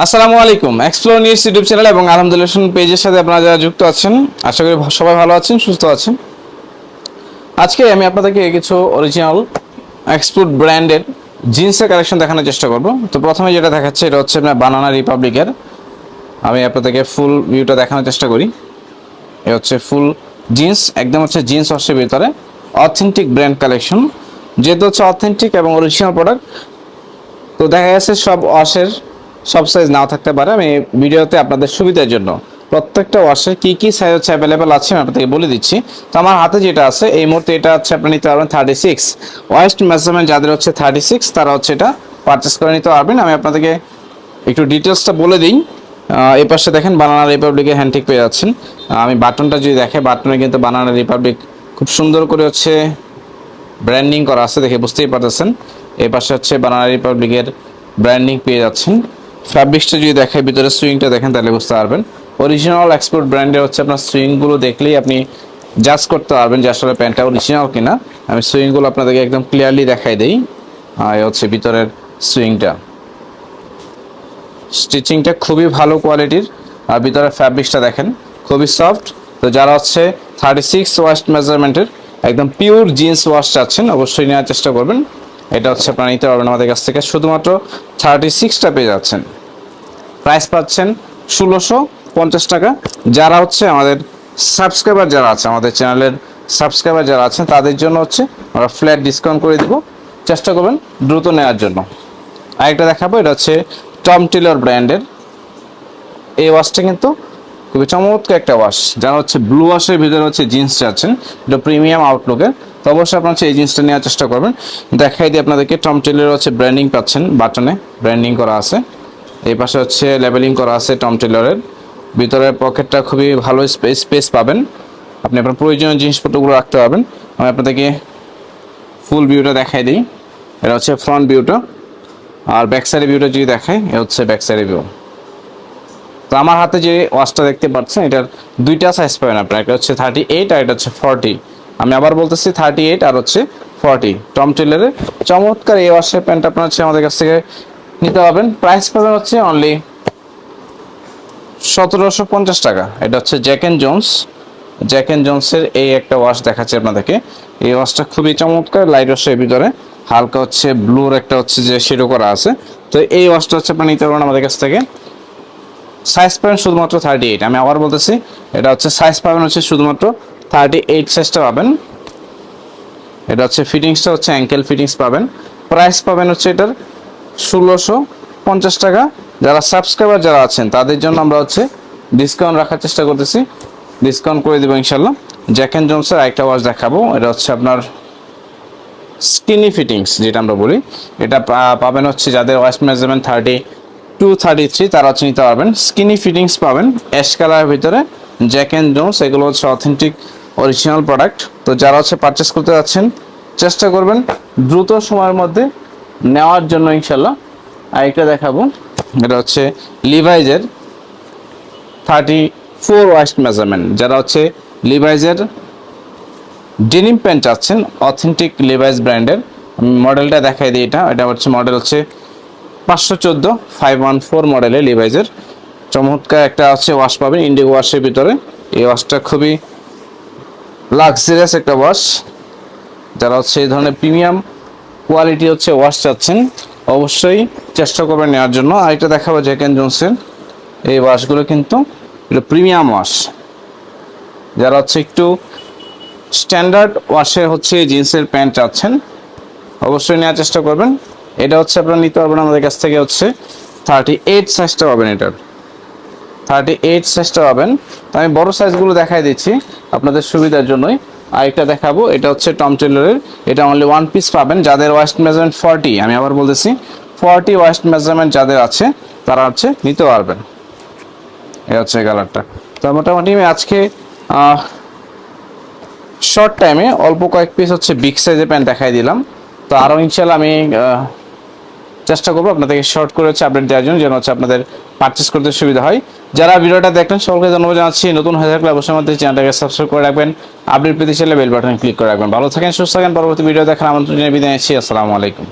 আসসালামু আলাইকুম। Explore news YouTube channel এবং আলহামদুলিল্লাহ পেজের সাথে আপনারা যারা যুক্ত আছেন, আশা করি সবাই ভালো আছেন, সুস্থ আছেন। আজকে আমি আপনাদেরকে কিছু অরিজিনাল এক্সপোর্ট ব্র্যান্ডের জিন্সের কালেকশন দেখানোর চেষ্টা করব। তো প্রথমে যেটা দেখাচ্ছে, এটা হচ্ছে আপনার বানানা রিপাবলিকের আমি আপনাদেরকে ফুল ভিউটা দেখানোর চেষ্টা করি। এ হচ্ছে ফুল জিন্স একদম হচ্ছে জিন্স ওয়াশের ভিতরে অথেন্টিক ব্র্যান্ড কালেকশন যেহেতু হচ্ছে অথেন্টিক এবং অরিজিনাল প্রোডাক্ট তো দেখা গেছে সব ওয়াশের সব সাইজ নাও থাকতে পারে। আমি ভিডিওতে আপনাদের সুবিধার জন্য প্রত্যেকটা ওয়াশের কি কি সাইজ হচ্ছে অ্যাভেলেবেল আছে আমি আপনাদেরকে বলে দিচ্ছি। তো আমার হাতে যেটা আছে, এই মুহূর্তে এটা হচ্ছে আপনি নিতে পারবেন থার্টি সিক্স ওয়েস্ট মেজারমেন্ট যাদের হচ্ছে থার্টি সিক্স তারা হচ্ছে এটা পারচেস করে নিতে পারবেন। আমি আপনাদেরকে একটু ডিটেলসটা বলে দিই। এই পাশে দেখেন বানানা রিপাবলিকের হ্যান্ডটেক পেয়ে যাচ্ছেন। আমি বাটনটা যদি দেখে বাটনে কিন্তু বানানা রিপাবলিক খুব সুন্দর করে হচ্ছে ব্র্যান্ডিং করা আছে দেখে বুঝতেই পারতেছেন। এই পাশে হচ্ছে বানানা রিপাবলিকের ব্র্যান্ডিং পেয়ে যাচ্ছেন। ফ্যাব্রিক্সটা যদি দেখে ভিতরে সুইংটা দেখেন, তাহলে বুঝতে পারবেন। অরিজিনাল এক্সপোর্ট ব্র্যান্ডের হচ্ছে আপনার সুইংগুলো দেখলেই আপনি জাজ করতে পারবেন যে আসলে প্যান্টটা অরিজিনাল কিনা। আমি সুইংগুলো আপনাদেরকে একদম ক্লিয়ারলি দেখাই দিই। হচ্ছে ভিতরের সুইংটা স্টিচিংটা খুবই ভালো কোয়ালিটির আর ভিতরে ফ্যাব্রিক্সটা দেখেন, খুবই সফট তো যারা হচ্ছে থার্টি সিক্স ওয়াস্ট মেজারমেন্টের একদম পিওর জিন্স ওয়াশ চাচ্ছেন, অবশ্যই নেওয়ার চেষ্টা করবেন। এটা হচ্ছে আপনারা নিতে পারবেন আমাদের কাছ থেকে। শুধুমাত্র থার্টি সিক্সটা পেয়ে যাচ্ছেন। প্রাইস পাচ্ছেন ষোলোশো পঞ্চাশ টাকা। যারা হচ্ছে আমাদের সাবস্ক্রাইবার যারা আছে, আমাদের চ্যানেলের সাবস্ক্রাইবার যারা আছেন, তাদের জন্য হচ্ছে আমরা ফ্ল্যাট ডিসকাউন্ট করে দিব। চেষ্টা করবেন দ্রুত নেওয়ার জন্য। আরেকটা দেখাবো, এটা হচ্ছে টম টিলার ব্র্যান্ডের এই ওয়াশটা কিন্তু খুবই চমৎকার একটা ওয়াশ যারা হচ্ছে ব্লু ওয়াশের ভিতরে হচ্ছে জিন্স চাচ্ছেন, এটা প্রিমিয়াম আউটলুকের তো অবশ্যই আপনার হচ্ছে এই জিন্সটা নেওয়ার চেষ্টা করবেন। দেখাই দিয়ে আপনাদেরকে টম টেলের হচ্ছে ব্র্যান্ডিং পাচ্ছেন বাটনে ব্র্যান্ডিং করা আছে। এই পাশে হচ্ছে লেবেলিং করা আছে টম টেলরের ভিতরের পকেটটা খুবই ভালো স্পেস স্পেস পাবেন। আপনি আপনার প্রয়োজনীয় জিনিসপত্রগুলো রাখতে পারবেন। আমি আপনাদেরকে ফুল ভিউটা দেখাই দিই। এটা হচ্ছে ফ্রন্ট ভিউটা আর ব্যাক সাইডের ভিউটা যদি দেখাই, এ হচ্ছে ব্যাক সাইডের ভিউ তো আমার হাতে যে ওয়াচটা দেখতে পাচ্ছেন, এটার দুইটা সাইজ পাবেন আপনার একটা হচ্ছে থার্টি এইট আর এটা হচ্ছে ফর্টি আমি আবার বলতেছি থার্টি এইট আর হচ্ছে ফর্টি টম টেলারের চমৎকার এই ওয়াশের প্যান্ট আপনার হচ্ছে আমাদের কাছ থেকে নিতে পারবেন। প্রাইস পাবেন হচ্ছে অনলি সতেরোশো পঞ্চাশ টাকা। এটা হচ্ছে Jack and Jones Jack and জোন্সের এই একটা ওয়াশ দেখাচ্ছে আপনাদেরকে। এই ওয়াশটা খুবই চমৎকার লাইট ওয়াশের ভিতরে। হালকা হচ্ছে ব্লুর একটা হচ্ছে যে শেডো করা আছে। তো এই ওয়াশটা হচ্ছে আপনি নিতে পারবেন আমাদের কাছ থেকে। সাইজ পাবেন শুধুমাত্র থার্টি এইট আমি আবার বলতেছি, এটা হচ্ছে সাইজ পাবেন হচ্ছে শুধুমাত্র থার্টি এইট সাইজটা পাবেন। এটা হচ্ছে ফিটিংসটা হচ্ছে অ্যাঙ্কেল ফিটিংস পাবেন। প্রাইস পাবেন হচ্ছে এটার ষোলোশো পঞ্চাশ টাকা। যারা সাবস্ক্রাইবার যারা আছেন, তাদের জন্য আমরা হচ্ছে ডিসকাউন্ট রাখার চেষ্টা করতেছি। ডিসকাউন্ট করে দেবো ইনশাল্লাহ জ্যাক অ্যান্ড জোন্সের আরেকটা ওয়াচ দেখাবো। এটা হচ্ছে আপনার স্কিনি ফিটিংস যেটা আমরা বলি। এটা পাবেন হচ্ছে যাদের waist measurement thirty two thirty three তারা হচ্ছে নিতে পারবেন। স্কিনি ফিটিংস পাবেন। অ্যাশ কালারের ভিতরে জ্যাক অ্যান্ড জোন্স এগুলো হচ্ছে অথেন্টিক অরিজিনাল প্রোডাক্ট। তো যারা হচ্ছে পারচেস করতে যাচ্ছেন, চেষ্টা করবেন দ্রুত সময়ের মধ্যে নেওয়ার জন্য ইনশাল্লাহ আরেকটা দেখাবো। এটা হচ্ছে লিভাইজের থার্টি ফোর ওয়েস্ট মেজারমেন্ট যারা হচ্ছে লিভাইজের ডেনিম প্যান্ট চাচ্ছেন অথেন্টিক লিভাইজ ব্র্যান্ডের মডেলটা দেখাই দিই এটা। এটা হচ্ছে মডেল হচ্ছে পাঁচশো চোদ্দ ফাইভ ওয়ান ফোর মডেলের লিভাইজের চমৎকার একটা হচ্ছে ওয়াশ পাবেন ইন্ডিগো ওয়াশের ভিতরে। এই ওয়াশটা খুবই লাক্সারিয়াস একটা ওয়াশ যারা হচ্ছে এই ধরনের প্রিমিয়াম কোয়ালিটি হচ্ছে ওয়াশ চাচ্ছেন, অবশ্যই চেষ্টা করবেন নেওয়ার জন্য। আরেকটা দেখাবো জ্যাক অ্যান্ড জোন্সের এই ওয়াশগুলো কিন্তু এটা প্রিমিয়াম ওয়াশ যারা হচ্ছে একটু স্ট্যান্ডার্ড ওয়াশে হচ্ছে জিন্সের প্যান্ট চাচ্ছেন, অবশ্যই নেওয়ার চেষ্টা করবেন। এটা হচ্ছে আপনারা নিতে পারবেন আমাদের কাছ থেকে হচ্ছে থার্টি এইট সাইজটা পাবেন এটার। থার্টি এইট সাইজটা পাবেন। তো আমি বড় সাইজগুলো দেখাই দিচ্ছি আপনাদের সুবিধার জন্যই। আরেকটা দেখাবো, এটা হচ্ছে টম টেলরের এটা অনলি ওয়ান পিস পাবেন, যাদের ওয়েস্ট মেজারমেন্ট ফর্টি আমি আবার বলতেছি ফর্টি ওয়েস্ট মেজারমেন্ট যাদের আছে, তারা হচ্ছে নিতে পারবেন। এই হচ্ছে কালারটা তো মোটামুটি আমি আজকে শর্ট টাইমে অল্প কয়েক পিস হচ্ছে বিগ সাইজের প্যান্ট দেখাই দিলাম। তো আরও ইনশাল্লাহ আমি চেষ্টা করব আপনাদেরকে শর্ট করে হচ্ছে আপডেট দেওয়ার জন্য, যেন হচ্ছে আপনাদের পারচেস করতে সুবিধা হয়। যারা ভিডিওটা দেখলেন, সকলকে ধন্যবাদ জানাচ্ছি। নতুন হয়ে থাকলে অবশ্যই আমাদের চ্যানেলটাকে সাবস্ক্রাইব করে রাখবেন। আপডেট পেতে চাইলে বেল বাটন ক্লিক করে রাখবেন। ভালো থাকেন, সুস্থ থাকেন। পরবর্তী ভিডিও দেখার আমন্ত্রণ জানিয়ে বিদায় আসসালামু আলাইকুম।